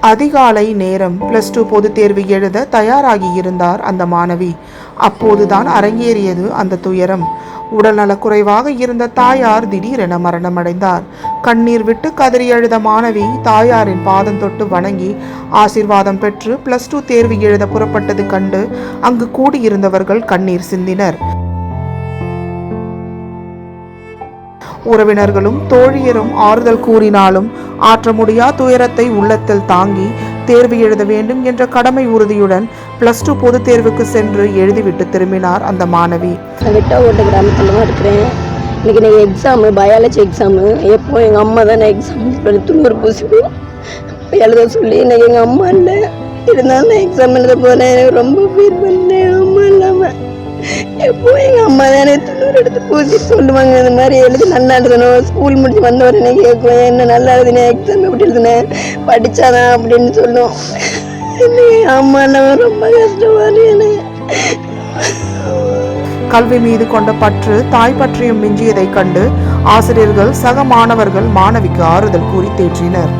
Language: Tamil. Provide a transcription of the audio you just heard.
அதிகாலை நேரம் பிளஸ் டூ பொதுத் தேர்வு எழுத தயாராகி இருந்தார் அந்த மாணவி. அப்போதுதான் அரங்கேறியது அந்த துயரம். உடல்நலக் குறைவாக இருந்த தாயார் திடீரென மரணமடைந்தார். கண்ணீர் விட்டு கதறி எழுத மாணவி தாயாரின் பாதம் தொட்டு வணங்கி ஆசீர்வாதம் பெற்று பிளஸ் டூ தேர்வு எழுத புறப்பட்டது கண்டு அங்கு கூடியிருந்தவர்கள் கண்ணீர் சிந்தினர். உறவினர்களும் தோழியரும் ஆறுதல் கூறினாலும் ஆற்ற முடியா துயரத்தை உள்ளத்தில் தாங்கி தேர்வு எழுத வேண்டும் என்ற கடமை உறுதியுடன் பிளஸ் டூ பொதுத் தேர்வுக்கு சென்று எழுதிவிட்டு திரும்பினார் அந்த மாணவி. நான் கிராமத்தில் தான் இருக்கிறேன். இன்னைக்கு நான் எக்ஸாமு பயாலஜி எக்ஸாமு எப்போ எங்கள் அம்மா தான் நான் எக்ஸாம் துணூர் பூசி எழுத சொல்லி இன்னைக்கு எங்கள் அம்மா இல்லை. இருந்தாலும் நான் எக்ஸாம் எழுத போகிறேன் எனக்கு ரொம்ப ஃபீல் பண்ணேன் அம்மா இல்லாமல் எங்கள் துண்ணூறு எடுத்து பூசி சொல்லுவாங்க. இந்த மாதிரி எழுதி நல்லா எழுதணும் ஸ்கூல் முடிச்சு வந்த உடனே கேட்கும் என்ன நல்லா எழுதினேன் எக்ஸாம் எப்படி எழுதினேன் படித்தாதான் அப்படின்னு சொல்லும். அம்மா இல்லாமல் ரொம்ப கஷ்டமாக எனக்கு கல்வி மீது கொண்ட பற்று தாய் பற்றியும் மிஞ்சியதைக் கண்டு ஆசிரியர்கள் சக மாணவர்கள் மாணவிக்கு ஆறுதல் கூறி தேற்றினர்.